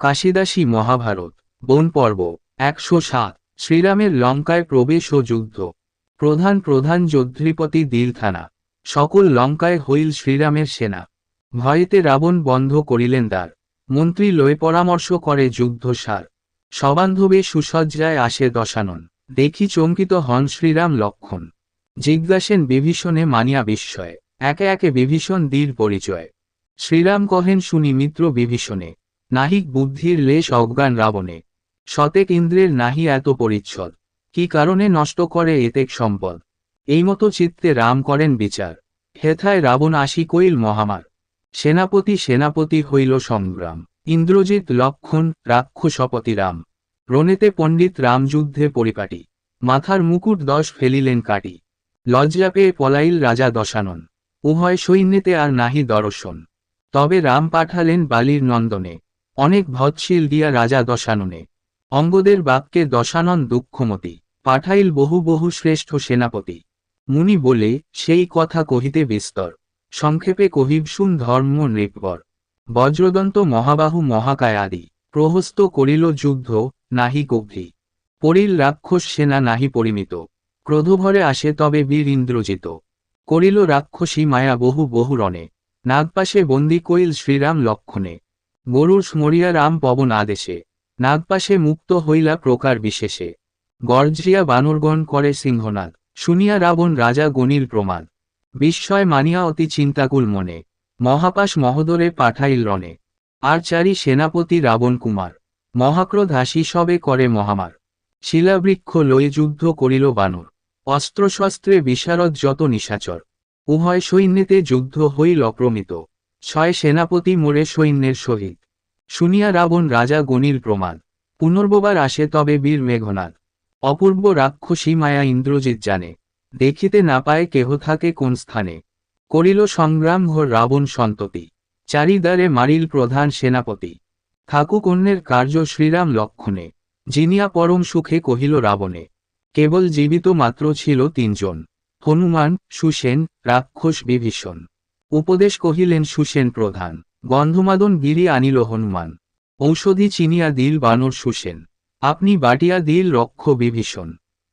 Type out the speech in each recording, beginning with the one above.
কাশিদাসী মহাভারত, বন পর্ব, একশো সাত, শ্রীরামের লঙ্কায় প্রবেশ ও যুদ্ধ। প্রধান প্রধান যোদ্ধিপতি দীর্থানা সকল লঙ্কায় হইল শ্রীরামের সেনা। ভয়েতে রাবণ বন্ধ করিলেন দ্বার। মন্ত্রী লয়ে পরামর্শ করে যুদ্ধ সার। সবান্ধবে সুসজ্জায় আসে দশানন। দেখি চমকিত হন শ্রীরাম লক্ষণ। জিজ্ঞাসেন বিভীষণে মানিয়া বিস্ময়ে। একে একে বিভীষণ দীর পরিচয়। শ্রীরাম কহেন শুনি মিত্র বিভীষণে। নাহিক বুদ্ধির লেশ অজ্ঞান রাবণে। শতেক ইন্দ্রের নাহি এত পরিচ্ছদ। কি কারণে নষ্ট করে এতেক সম্পদ? এই মতো চিত্তে রাম করেন বিচার। হেথায় রাবণ আসি কইল মহামার। সেনাপতি সেনাপতি হইল সংগ্রাম। ইন্দ্রজিৎ লক্ষণ রাক্ষসপতি রাম। রণেতে পণ্ডিত রামযুদ্ধে পরিপাটি। মাথার মুকুট দশ ফেলিলেন কাটি। লজ্জা পেয়ে পলাইল রাজা দশানন। উভয় সৈন্যেতে আর নাহি দর্শন। তবে রাম পাঠালেন বালির নন্দনে। অনেক ভৎশীল দিয়া রাজা দশাননে। অঙ্গদের বাক্যে দশানন দুঃখমতি, পাঠাইল বহু বহু শ্রেষ্ঠ সেনাপতি। মুনি বলে, সেই কথা কহিতে বিস্তর। সংক্ষেপে কহিব শুন ধর্ম নৃপবর। বজ্রদন্ত মহাবাহু মহাকায় আদি, প্রহস্ত করিল যুদ্ধ নাহি গভী পরিল রাক্ষস সেনা নাহি পরিমিত। ক্রোধভরে আসে তবে বীর ইন্দ্রজিত। করিল রাক্ষসী মায়া বহু বহু রণে নাগপাশে বন্দি কইল শ্রীরাম লক্ষণে। গরুর স্মরিয়া রাম পবন আদেশে, নাগপাশে মুক্ত হইলা প্রকার বিশেষে। গর্জিয়া বানরগণ করে সিংহনাদ, শুনিয়া রাবণ রাজা গণিল প্রমাদ। বিস্ময় মানিয়া অতি চিন্তাকুল মনে, মহাপাশ মহোদরে পাঠাইল রণে। আর চারি সেনাপতি রাবণ কুমার, মহাক্রোধ হাসি সবে করে মহামার। শিলাবৃক্ষ লয়ে যুদ্ধ করিল বানর, অস্ত্রশস্ত্রে বিশারদ যত নিশাচর। উভয় সৈন্যেতে যুদ্ধ হইল অপ্রমিত ছয় সেনাপতি মোরে সৈন্যের সহিত। শুনিয়া রাবণ রাজা গণিল প্রমাদ পুনর্ববার আসে তবে বীর মেঘনাদ। অপূর্ব রাক্ষসী মায়া ইন্দ্রজিৎ জানে, দেখিতে না পায় কেহ থাকে কোন স্থানে। করিল সংগ্রাম ঘোর রাবণ সন্ততি চারিদারে মারিল প্রধান সেনাপতি। থাকুক অন্যের কার্য শ্রীরাম লক্ষণে, জিনিয়া পরম সুখে কহিল রাবণে, কেবল জীবিত মাত্র ছিল তিনজন, হনুমান, সুসেন, রাক্ষস বিভীষণ। উপদেশ কহিলেন সুসেন প্রধান, গন্ধমাদন গিরি আনিল হনুমান, ঔষধি চিনিয়া দিল বানর সুসেন, আপনি বাটিয়া দিল রক্ষ বিভীষণ,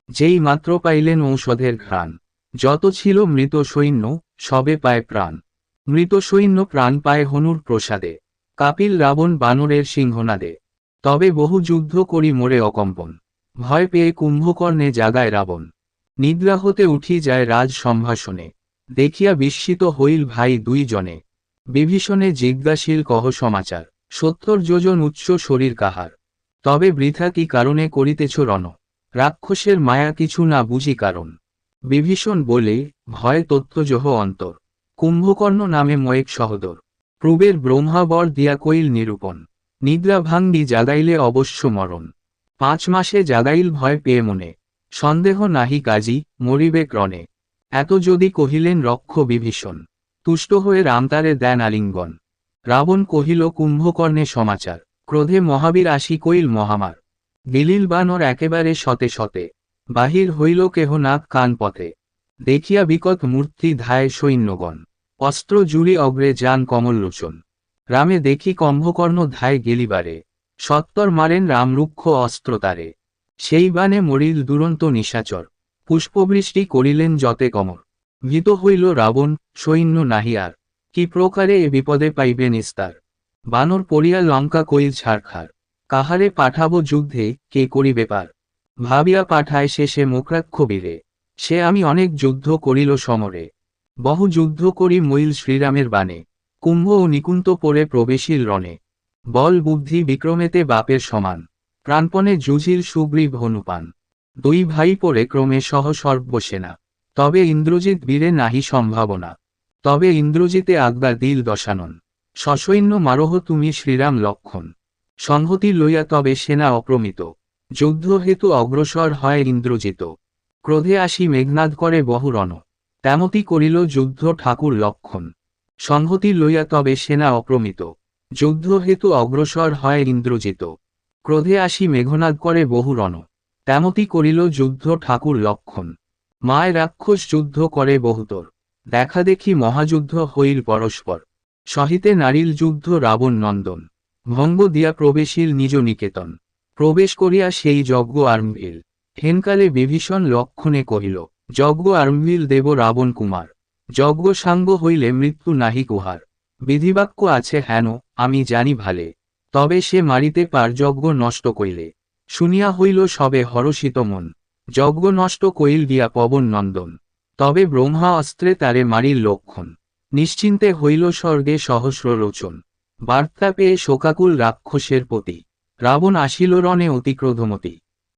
যেই মাত্র পাইলেন ঔষধের ঘ্রাণ, যত ছিল মৃত সৈন্য, সবে পায় প্রাণ, মৃত সৈন্য প্রাণ পায় হনুর প্রসাদে, কাপিল রাবণ বানরের সিংহনাদে, তবে বহু যুদ্ধ করি মোরে অকম্পন, ভয় পেয়ে কুম্ভকর্ণে জাগায় রাবণ, নিদ্রা হতে উঠি যায় রাজ সম্ভাষণে দেখিয়া বিস্মিত হইল ভাই দুই জনে বিভীষণে জিজ্ঞাসীল, কহ সমাচার সত্তর যোজন উচ্চ শরীর কাহার? তবে বৃথা কি কারণে করিতেছ রণ? রাক্ষসের মায়া কিছু না বুঝি কারণ? বিভীষণ বলে, ভয় তত্ত্বজহ অন্তর। কুম্ভকর্ণ নামে ময়েক সহদর। প্রবের ব্রহ্মাবর দিয়া কইল নিরূপণ। নিদ্রা ভাঙ্গি জাগাইলে অবশ্য মরণ। পাঁচ মাসে জাগাইল ভয় পেয়ে মনে। সন্দেহ নাহি কাজী, মরিবে ক্রণে। এত যদি কহিলেন রক্ষ বিভীষণ, তুষ্ট হয়ে রামতারে দেন আলিঙ্গন। রাবণ কহিল, কুম্ভকর্ণে সমাচার, ক্রোধে মহাবীর আসি কইল মহামার। গিলিল বানর একেবারে শতে শতে বাহির হইল কেহ নাক কান পথে। দেখিয়া বিকট মূর্তি ধায় সৈন্যগণ, অস্ত্র জুড়ি অগ্রে যান কমললোচন। রামে দেখি কম্ভকর্ণ ধায় গেলিবারে, সত্তর মারেন রামরুক্ষ অস্ত্র তারে। সেই বানে মরিল দুরন্ত নিশাচর পুষ্পবৃষ্টি করিলেন যতে কমর ভীত হইল রাবণ, সৈন্য নাহিয়ার কি প্রকারে এ বিপদে পাইবে নিস্তার? বানর পড়িয়া লঙ্কা কইল ছাড়খার কাহারে পাঠাবো যুদ্ধে? কে করিবে পার? ভাবিয়া পাঠায় শেষে মুখরাক্ষ বীরে। সে আমি অনেক যুদ্ধ করিল সমরে। বহু যুদ্ধ করি মইল শ্রীরামের বাণে। কুম্ভ ও নিকুন্ত পরে প্রবেশিল রণে। বল বুদ্ধি বিক্রমেতে বাপের সমান। প্রাণপণে জুঝিল সুগ্রীব হনুপান দুই ভাই পরে ক্রমে সহ সর্বসেনা তবে ইন্দ্রজিৎ বীরে নাহি সম্ভাবনা। তবে ইন্দ্রজিতে আজ্ঞা দিল দশানন। সসৈন্য মারহ তুমি শ্রীরাম লক্ষণ। সংহতি লইয়া তবে সেনা অপ্রমিত। যুদ্ধ হেতু অগ্রসর হয় ইন্দ্রজিত ক্রোধে আসি মেঘনাদ করে বহু রণ তেমতি করিল যুদ্ধ ঠাকুর লক্ষণ। সংহতি লইয়া তবে সেনা অপ্রমিত। যুদ্ধ হেতু অগ্রসর হয় ইন্দ্রজিত ক্রোধে আসি মেঘনাদ করে বহু রণ তেমতি করিল যুদ্ধ ঠাকুর লক্ষণ। মায় রাক্ষস যুদ্ধ করে বহুতর। দেখা দেখি মহাযুদ্ধ হইল পরস্পর। সহিতে নারীল যুদ্ধ রাবণ নন্দন। ভঙ্গ দিয়া প্রবেশীল নিজ নিকেতন। প্রবেশ করিয়া সেই যজ্ঞ আরম্ভিল। হেনকালে বিভীষণ লক্ষণে কহিল, যজ্ঞ আরম্ভিল দেব রাবণ কুমার। যজ্ঞ সাঙ্গ হইলে মৃত্যু নাহি কুহার। বিধিবাক্য আছে হেন, আমি জানি ভালে। তবে সে মারিতে পার যজ্ঞ নষ্ট কইলে। শুনিয়া হইল সবে হরষিত মন। যজ্ঞ নষ্ট কইল দিয়া পবন নন্দন। তবে ব্রহ্মা অস্ত্রে তারে মারির লক্ষণ। নিশ্চিন্তে হইল স্বর্গে সহস্র রোচন বার্তা পেয়ে শোকাকুল রাক্ষসের পতি রাবণ আসিল রণে অতিক্রোধমতি।